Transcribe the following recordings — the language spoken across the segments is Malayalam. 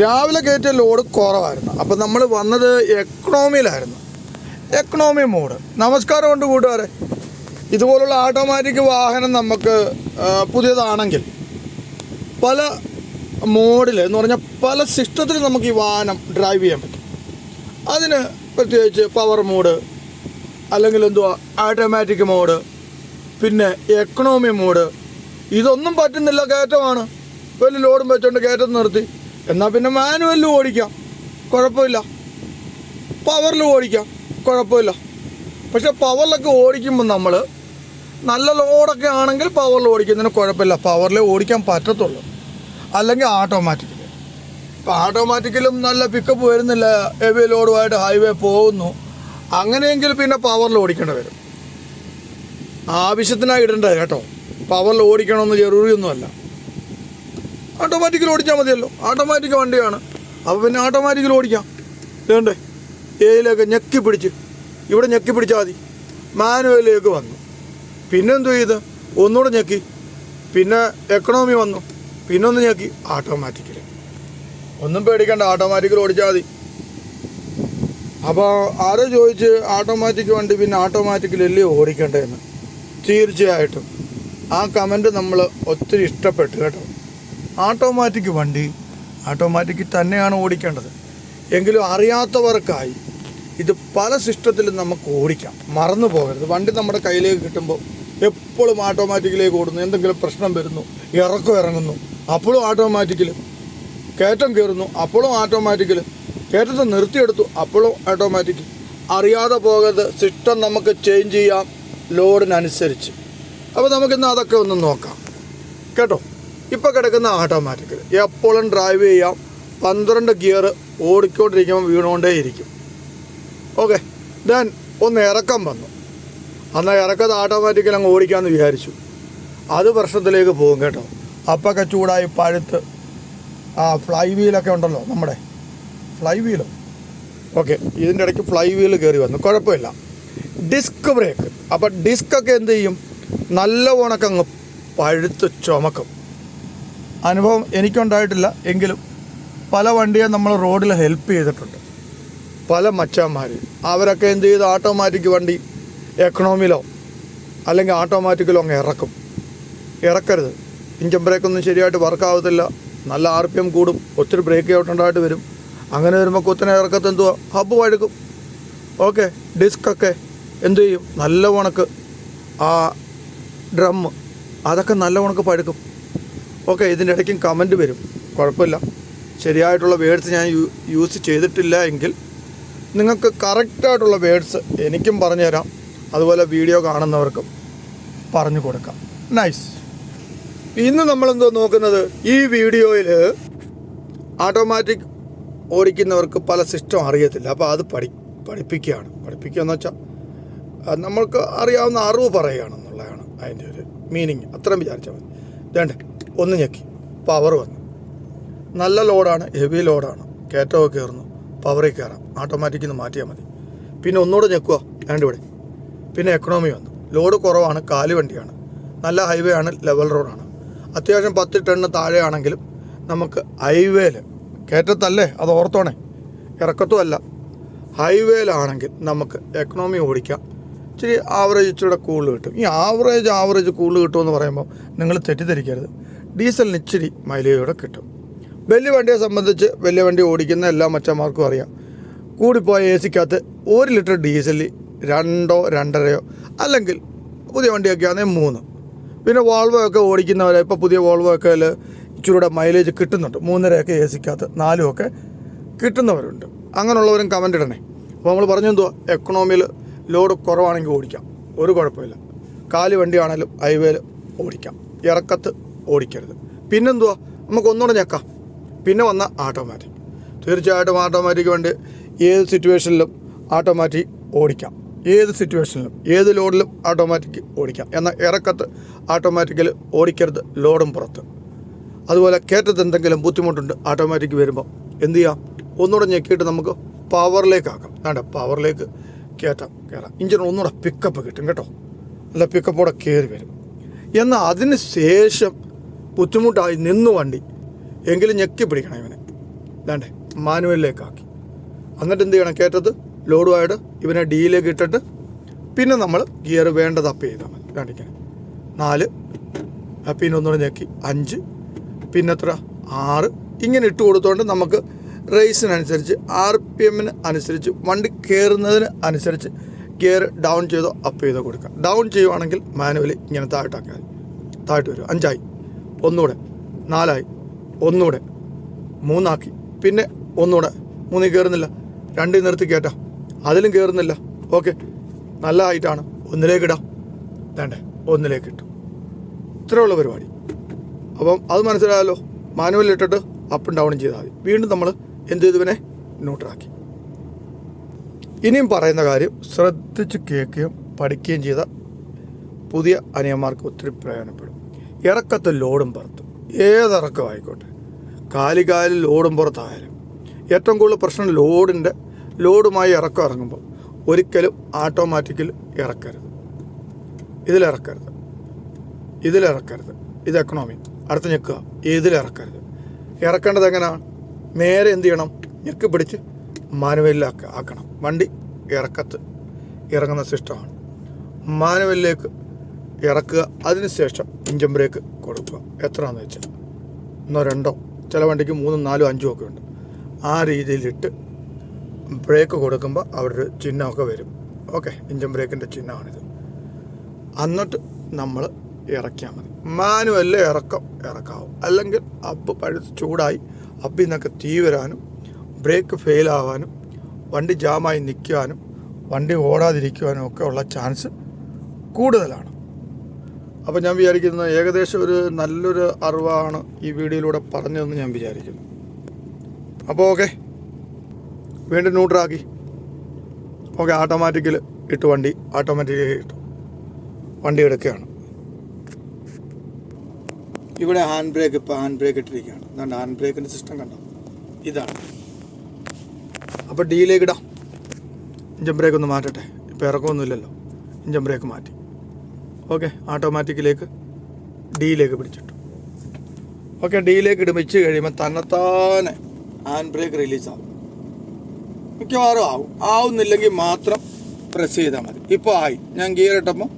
രാവിലെ കയറ്റിയ ലോഡ് കുറവായിരുന്നു. അപ്പം നമ്മൾ വന്നത് എക്കണോമിയിലായിരുന്നു എക്കണോമി മോഡ് നമസ്കാരമുണ്ട് കൂട്ടുകാരെ. ഇതുപോലുള്ള ഓട്ടോമാറ്റിക് വാഹനം നമുക്ക് പുതിയതാണെങ്കിൽ പല മോഡിൽ എന്ന് പറഞ്ഞാൽ പല സിസ്റ്റത്തിൽ നമുക്ക് ഈ വാഹനം ഡ്രൈവ് ചെയ്യാൻ പറ്റും. അതിന് പ്രത്യേകിച്ച് പവർ മോഡ് അല്ലെങ്കിൽ എന്തുവാ ഓട്ടോമാറ്റിക് മോഡ് പിന്നെ എക്കണോമി മോഡ് ഇതൊന്നും പറ്റുന്നില്ല കയറ്റമാണ്. വലിയ ലോഡും വെച്ചുകൊണ്ട് കയറ്റം നിർത്തി. എന്നാൽ പിന്നെ മാനുവലിൽ ഓടിക്കാം. കുഴപ്പമില്ല. പവറിൽ ഓടിക്കാം. കുഴപ്പമില്ല. പക്ഷെ പവറിലൊക്കെ ഓടിക്കുമ്പോൾ നമ്മൾ നല്ല ലോഡൊക്കെ ആണെങ്കിൽ പവറിൽ ഓടിക്കുന്നതിന് കുഴപ്പമില്ല. പവറിൽ ഓടിക്കാൻ പറ്റത്തുള്ളൂ. അല്ലെങ്കിൽ ഓട്ടോമാറ്റിക്കിൽ ഇപ്പം ഓട്ടോമാറ്റിക്കലും നല്ല പിക്കപ്പ് വരുന്നില്ല. ഹെവി ലോഡുമായിട്ട് ഹൈവേ പോകുന്നു. അങ്ങനെയെങ്കിൽ പിന്നെ പവറിൽ ഓടിക്കേണ്ടി വരും. ആവശ്യത്തിനായി ഇടേണ്ടത് കേട്ടോ. പവറിൽ ഓടിക്കണമെന്ന് ജറൂറിയൊന്നുമല്ല ഓട്ടോമാറ്റിക്കൽ ഓടിച്ചാൽ മതിയല്ലോ. ഓട്ടോമാറ്റിക് വണ്ടിയാണ്. അപ്പോൾ പിന്നെ ഓട്ടോമാറ്റിക്കൽ ഓടിക്കാം വേണ്ടേ ഏയിലൊക്കെ ഞെക്കി പിടിച്ച്. ഇവിടെ ഞെക്കി പിടിച്ചാൽ മതി. മാനുവലിലേക്ക് വന്നു. പിന്നെ എന്തു ചെയ്ത്? ഒന്നുകൂടെ ഞെക്കി. പിന്നെ എക്കണോമി വന്നു. പിന്നെ ഒന്ന് ഞെക്കി ഓട്ടോമാറ്റിക്കൽ ഒന്നും പേടിക്കണ്ട. ഓട്ടോമാറ്റിക്കൽ ഓടിച്ചാൽ മതി. അപ്പോൾ ആരോ ചോദിച്ച് ഓട്ടോമാറ്റിക് വണ്ടി പിന്നെ ഓട്ടോമാറ്റിക്കലല്ലേ ഓടിക്കേണ്ടതെന്ന് തീർച്ചയായിട്ടും. ആ കമന്റ് നമ്മൾ ഒത്തിരി ഇഷ്ടപ്പെട്ടു കേട്ടോ. ഓട്ടോമാറ്റിക് വണ്ടി ഓട്ടോമാറ്റിക് തന്നെയാണ് ഓടിക്കേണ്ടത്. എങ്കിലും അറിയാത്തവർക്കായി ഇത് പല സിസ്റ്റത്തിലും നമുക്ക് ഓടിക്കാം. മറന്നു പോകരുത്. വണ്ടി നമ്മുടെ കയ്യിലേക്ക് കിട്ടുമ്പോൾ എപ്പോഴും ഓട്ടോമാറ്റിക്കിലേക്ക് ഓടുന്നു. എന്തെങ്കിലും പ്രശ്നം വരുന്നു ഇറക്കം ഇറങ്ങുന്നു അപ്പോഴും ആട്ടോമാറ്റിക്കിൽ കയറ്റം കയറുന്നു അപ്പോഴും ആട്ടോമാറ്റിക്കിൽ കയറ്റത്തെ നിർത്തിയെടുത്തു അപ്പോഴും ഓട്ടോമാറ്റിക് അറിയാതെ പോകരുത്. സിസ്റ്റം നമുക്ക് ചേഞ്ച് ചെയ്യാം. ലോഡിനനുസരിച്ച്. അപ്പോൾ നമുക്കിന്ന് അതൊക്കെ ഒന്ന് നോക്കാം. കേട്ടോ? ഇപ്പോൾ കിടക്കുന്ന ഓട്ടോമാറ്റിക്കൽ എപ്പോഴും ഡ്രൈവ് ചെയ്യാം. പന്ത്രണ്ട് ഗിയർ ഓടിക്കൊണ്ടിരിക്കുമ്പോൾ വീണുകൊണ്ടേ ഇരിക്കും ഓക്കെ ദെൻ ഒന്ന് ഇറക്കം വന്നു. അന്ന് ഇറക്കത്ത് ഓട്ടോമാറ്റിക്കൽ അങ്ങ് ഓടിക്കാമെന്ന് വിചാരിച്ചു. അത് പ്രശ്നത്തിലേക്ക് പോകും കേട്ടോ. അപ്പൊക്കെ ചൂടായി പഴുത്ത്. ആ ഫ്ലൈ വീലൊക്കെ ഉണ്ടല്ലോ നമ്മുടെ. ഫ്ലൈ വീലോ ഓക്കെ ഇതിന്റെ ഇടയ്ക്ക് ഫ്ലൈ വീൽ കയറി വന്നു. കുഴപ്പമില്ല. ഡിസ്ക് ബ്രേക്ക് അപ്പോൾ ഡിസ്ക്കൊക്കെ എന്ത് ചെയ്യും? നല്ല ഉണക്കങ്ങ് പഴുത്ത് ചുമക്കും. അനുഭവം എനിക്കുണ്ടായിട്ടില്ല. എങ്കിലും പല വണ്ടിയെ നമ്മൾ റോഡിൽ ഹെൽപ്പ് ചെയ്തിട്ടുണ്ട്. പല മച്ചാന്മാർ അവരൊക്കെ എന്ത് ചെയ്ത്? ഓട്ടോമാറ്റിക് വണ്ടി എക്കണോമിയിലോ അല്ലെങ്കിൽ ഓട്ടോമാറ്റിക്കിലോ അങ്ങ് ഇറക്കും. ഇറക്കരുത്. ഇഞ്ചൻ ബ്രേക്കൊന്നും ശരിയായിട്ട് വർക്കാവത്തില്ല നല്ല ആർ പി എം കൂടും. ഒത്തിരി ബ്രേക്ക് ഔട്ടുണ്ടായിട്ട് വരും. അങ്ങനെ വരുമ്പോൾ കുത്തനെ ഇറക്കത്ത് എന്തുവാ? ഹബ്ബ് വഴുക്കും. ഓക്കെ ഡിസ്കൊക്കെ എന്ത് ചെയ്യും? നല്ല ഉണക്ക്. ആ ഡ്രം അതൊക്കെ നല്ല ഉണക്ക് പഴുക്കും. ഓക്കെ ഇതിന്റെ ഇടയ്ക്കും കമന്റ് വരും. കുഴപ്പമില്ല. ശരിയായിട്ടുള്ള വേർഡ്സ് ഞാൻ യൂസ് ചെയ്തിട്ടില്ല എങ്കിൽ നിങ്ങൾക്ക് കറക്റ്റായിട്ടുള്ള വേർഡ്സ് എനിക്കും പറഞ്ഞു തരാം അതുപോലെ വീഡിയോ കാണുന്നവർക്കും പറഞ്ഞു കൊടുക്കാം. നൈസ് ഇന്ന് നമ്മളെന്തോ നോക്കുന്നത് ഈ വീഡിയോയിൽ ഓട്ടോമാറ്റിക് ഓടിക്കുന്നവർക്ക് പല സിസ്റ്റം അറിയത്തില്ല. അപ്പോൾ അത് പഠി പഠിപ്പിക്കുകയാണ്. പഠിപ്പിക്കുക എന്ന് വെച്ചാൽ നമ്മൾക്ക് അറിയാവുന്ന അറിവ് പറയുകയാണെന്നുള്ളതാണ് അതിന്റെ ഒരു മീനിങ് അത്രയും വിചാരിച്ചാൽ മതി. വേണ്ടേ ഒന്ന് ഞെക്കി. പവർ വന്നു. നല്ല ലോഡാണ് ഹെവി ലോഡാണ് കയറ്റമൊക്കെ കയറുന്നു. പവറിൽ കയറാം. ഓട്ടോമാറ്റിക്കിൽ നിന്ന് മാറ്റിയാൽ മതി. പിന്നെ ഒന്നുകൂടെ ഞെക്കുക വേണ്ട ഇവിടെ. പിന്നെ എക്കണോമി വന്നു. ലോഡ് കുറവാണ് കാൽ വണ്ടിയാണ്. നല്ല ഹൈവേ ആണ് ലെവൽ റോഡാണ് അത്യാവശ്യം പത്ത് ടണ്ണ് താഴെയാണെങ്കിലും നമുക്ക് ഹൈവേയിൽ കയറ്റത്തല്ലേ? അത് ഓർത്തോണേ. ഇറക്കത്തുമല്ല ഹൈവേയിലാണെങ്കിൽ നമുക്ക് എക്കണോമി ഓടിക്കാം. ഇച്ചിരി ആവറേജ് ഇച്ചിരി കൂടുതൽ കിട്ടും. ഈ ആവറേജ് ആവറേജ് കൂടുതൽ കിട്ടുമെന്ന് പറയുമ്പോൾ നിങ്ങൾ തെറ്റിദ്ധരിക്കരുത്. ഡീസലിന് ഇച്ചിരി മൈലേജോടെ കിട്ടും. വലിയ വണ്ടിയെ സംബന്ധിച്ച് വലിയ വണ്ടി ഓടിക്കുന്ന എല്ലാ മച്ചന്മാർക്കും അറിയാം. കൂടിപ്പോയ എ സിക്കകത്ത് ഒരു ലിറ്റർ ഡീസലിൽ രണ്ടോ രണ്ടരയോ അല്ലെങ്കിൽ പുതിയ വണ്ടിയൊക്കെ ആണെങ്കിൽ മൂന്ന്. പിന്നെ വോൾവോ ഒക്കെ ഓടിക്കുന്നവരെ ഇപ്പോൾ പുതിയ വോൾവോ ഒക്കെ ഇച്ചിരൂടെ മൈലേജ് കിട്ടുന്നുണ്ട്. മൂന്നരയൊക്കെ എ സിക്കകത്ത് നാലും ഒക്കെ കിട്ടുന്നവരുണ്ട്. അങ്ങനെയുള്ളവരും കമന്റ് ഇടണേ. അപ്പോൾ നമ്മൾ പറഞ്ഞു എന്തുവാ എക്കണോമിയിൽ ലോഡ് കുറവാണെങ്കിൽ ഓടിക്കാം. ഒരു കുഴപ്പമില്ല. കാൽ വണ്ടിയാണെങ്കിലും ഹൈവേയിൽ ഓടിക്കാം. ഇറക്കത്ത് ഓടിക്കരുത്. പിന്നെന്തുവാ? നമുക്ക് ഒന്നുകൂടെ ഞെക്കാം. പിന്നെ വന്ന ആട്ടോമാറ്റിക് തീർച്ചയായിട്ടും ആട്ടോമാറ്റിക് വണ്ടി ഏത് സിറ്റുവേഷനിലും ആട്ടോമാറ്റിക് ഓടിക്കാം. ഏത് സിറ്റുവേഷനിലും ഏത് ലോഡിലും ആട്ടോമാറ്റിക് ഓടിക്കാം. എന്നാൽ ഇറക്കത്ത് ആട്ടോമാറ്റിക്കിൽ ഓടിക്കരുത് ലോഡും പുറത്ത്. അതുപോലെ കയറ്റത്ത് എന്തെങ്കിലും ബുദ്ധിമുട്ടുണ്ട് ആട്ടോമാറ്റിക് വരുമ്പോൾ എന്ത് ചെയ്യാം? ഒന്നുകൂടെ ഞെക്കിയിട്ട് നമുക്ക് പവറിലേക്കാക്കാം വേണ്ട പവറിലേക്ക് കയറ്റാം കയറാം ഇഞ്ചിന് ഒന്നുകൂടെ പിക്കപ്പ് കിട്ടും കേട്ടോ. നല്ല പിക്കപ്പോടെ കയറി വരും. എന്നാൽ അതിന് ശേഷം ബുദ്ധിമുട്ടായി നിന്ന് വണ്ടി. എങ്കിലും ഞെക്കി പിടിക്കണം ഇവനെ. വേണ്ടേ മാനുവലിലേക്കാക്കി എന്നിട്ട് എന്ത് ചെയ്യണം? കയറ്റത്ത് ലോഡുമായിട്ട് ഇവനെ ഡിയിലേക്ക് ഇട്ടിട്ട് പിന്നെ നമ്മൾ ഗിയർ വേണ്ടത് അപ്പ് ചെയ്താൽ മതി. കാണിക്കണം നാല് പിന്നെ ഒന്നുകൂടെ ഞെക്കി. അഞ്ച് പിന്നെ എത്ര ആറ്. ഇങ്ങനെ ഇട്ട് കൊടുത്തുകൊണ്ട് നമുക്ക് റേസിനനുസരിച്ച് ആർ പി എമ്മിന് അനുസരിച്ച് വണ്ടി കയറുന്നതിന് അനുസരിച്ച് ഗിയർ ഡൗൺ ചെയ്തോ അപ്പ് ചെയ്തോ കൊടുക്കുക. ഡൗൺ ചെയ്യുവാണെങ്കിൽ മാനുവലി ഇങ്ങനെ താഴ്ത്താക്കാൻ താഴ്ത്തി താഴോട്ട് വരും. അഞ്ചായി. ഒന്നുകൂടെ. നാലായി. ഒന്നുകൂടെ. മൂന്നാക്കി. പിന്നെ ഒന്നുകൂടെ. മൂന്നിൽ കയറുന്നില്ല. രണ്ടിൽ നിർത്തി കയറ്റാം അതിലും കയറുന്നില്ല. ഓക്കെ. നല്ല ഹൈറ്റാണ് ഒന്നിലേക്ക് ഇടാം. വേണ്ടേ. ഒന്നിലേക്ക് ഇട്ടു. ഇത്രയുള്ള പരിപാടി. അപ്പം അത് മനസ്സിലായല്ലോ. മാനുവൽ ഇട്ടിട്ട് അപ്പും ഡൗണും ചെയ്താൽ മതി. വീണ്ടും നമ്മൾ എന്ത് ചെയ്തു ഇവനെ? ന്യൂട്രാക്കി. ഇനിയും പറയുന്ന കാര്യം ശ്രദ്ധിച്ച് കേൾക്കുകയും പഠിക്കുകയും ചെയ്ത പുതിയ അനിയന്മാർക്ക് ഒത്തിരി പ്രയോജനപ്പെടും. ഇറക്കത്ത് ലോഡും പുറത്തും. ഏതിറക്കം ആയിക്കോട്ടെ. കാലികാലിൽ ലോഡും പുറത്തായാലും. ഏറ്റവും കൂടുതൽ പ്രശ്നം ലോഡിന്റെ ലോഡുമായി ഇറക്കം ഇറങ്ങുമ്പോൾ ഒരിക്കലും ഓട്ടോമാറ്റിക്കിൽ ഇറക്കരുത്. ഇതിലിറക്കരുത്. ഇതിലിറക്കരുത്. ഇത് എക്കണോമി അടുത്ത് ഞെക്കുക. ഇതിലിറക്കരുത്. ഇറക്കേണ്ടത് എങ്ങനെയാണ്? നേരെ എന്ത് ചെയ്യണം? ഞെക്ക് പിടിച്ച് മാനുവലിലാക്ക ആക്കണം. വണ്ടി ഇറക്കത്ത് ഇറങ്ങുന്ന സിസ്റ്റമാണ്. മാനുവലിലേക്ക് ഇറക്കുക അതിനുശേഷം ഇഞ്ചൻ ബ്രേക്ക് കൊടുക്കുക. എത്രയാണെന്ന് വെച്ചാൽ ഒന്നോ രണ്ടോ. ചില വണ്ടിക്ക് മൂന്നും നാലും അഞ്ചും ഒക്കെ ഉണ്ട്. ആ രീതിയിലിട്ട് ബ്രേക്ക് കൊടുക്കുമ്പോൾ അവിടെ ഒരു ചിഹ്നമൊക്കെ വരും. ഓക്കെ ഇഞ്ചൻ ബ്രേക്കിന്റെ ചിഹ്നമാണിത്. എന്നിട്ട് നമ്മൾ ഇറക്കിയാൽ മതി. മാനുവലിൽ ഇറക്കം ഇറക്കാവും. അല്ലെങ്കിൽ അപ്പ് പഴുത്ത് ചൂടായി അപ്പിൽ നിന്നൊക്കെ തീ വരാനും ബ്രേക്ക് ഫെയിലാവാനും വണ്ടി ജാമായി നിൽക്കുവാനും വണ്ടി ഓടാതിരിക്കുവാനും ഒക്കെ ഉള്ള ചാൻസ് കൂടുതലാണ്. അപ്പോൾ ഞാൻ വിചാരിക്കുന്നത് ഏകദേശം ഒരു നല്ലൊരു അറിവാണ് ഈ വീഡിയോയിലൂടെ പറഞ്ഞതെന്ന് ഞാൻ വിചാരിക്കുന്നു. അപ്പോൾ ഓക്കെ വീണ്ടും ന്യൂട്രാക്കി ഓക്കെ ഓട്ടോമാറ്റിക്കിൽ ഇട്ട് വണ്ടി ഓട്ടോമാറ്റിക്കലി ഇട്ടു. വണ്ടി എടുക്കുകയാണ്. ഇവിടെ ഹാൻഡ് ബ്രേക്ക് ഇപ്പോൾ ഹാൻഡ് ബ്രേക്ക് ഇട്ടിരിക്കുകയാണ്. അതുകൊണ്ട് ഹാൻഡ് ബ്രേക്കിന്റെ സിസ്റ്റം കണ്ടോ? ഇതാണ്. അപ്പോൾ ഡിയിലേക്ക് ഇടാം. ഇഞ്ചൻ ബ്രേക്ക് ഒന്ന് മാറ്റട്ടെ. ഇപ്പോൾ ഇറക്കമൊന്നുമില്ലല്ലോ. ഇഞ്ചൻ ബ്രേക്ക് മാറ്റി. ഓക്കെ ഓട്ടോമാറ്റിക്കിലേക്ക് ഡിയിലേക്ക് പിടിച്ചിട്ടു. ഓക്കെ ഡിയിലേക്ക് ഇടുമിച്ച് കഴിയുമ്പോൾ തന്നെത്താനെ ഹാൻഡ് ബ്രേക്ക് റിലീസാവും മിക്കവാറും ആവും. ആവുന്നില്ലെങ്കിൽ മാത്രം പ്രസ് ചെയ്താൽ മതി. ഇപ്പോൾ ആയി. ഞാൻ ഗിയർ ഇട്ടപ്പോൾ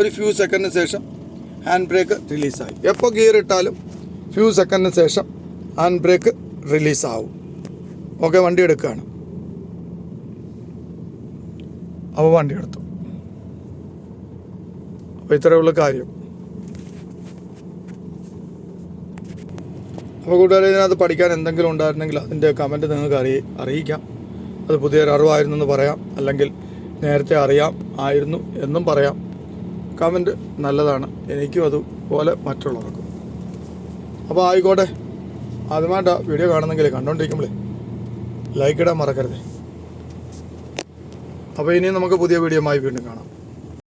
ഒരു ഫ്യൂ സെക്കൻഡിന് ശേഷം ഹാൻഡ് ബ്രേക്ക് റിലീസായി എപ്പോൾ ഗിയർ ഇട്ടാലും ഫ്യൂ സെക്കൻഡിന് ശേഷം ഹാൻഡ് ബ്രേക്ക് റിലീസാവും ഓക്കെ വണ്ടി എടുക്കുകയാണ് അപ്പോൾ വണ്ടി എടുത്തു. അപ്പോൾ ഇത്രയുള്ള കാര്യം. അപ്പോൾ കൂട്ടുകാരെ ഇതിനകത്ത് പഠിക്കാൻ എന്തെങ്കിലും ഉണ്ടായിരുന്നെങ്കിൽ അതിന്റെ കമന്റ് നിങ്ങൾക്ക് അറിയി അറിയിക്കാം. അത് പുതിയൊരു അറിവായിരുന്നു എന്ന് പറയാം. അല്ലെങ്കിൽ നേരത്തെ അറിയാം ആയിരുന്നു എന്നും പറയാം. കമന്റ് നല്ലതാണ്. എനിക്കും അതുപോലെ മറ്റുള്ളവർക്കും. അപ്പോൾ ആയിക്കോട്ടെ. ആദ്യമായിട്ടാ വീഡിയോ കാണുന്നെങ്കിൽ കണ്ടോണ്ടിരിക്കുമ്പോൾ ലൈക്ക് ഇടാൻ മറക്കരുത്. അപ്പോൾ ഇനിയും നമുക്ക് പുതിയ വീഡിയോ വീണ്ടും കാണാം.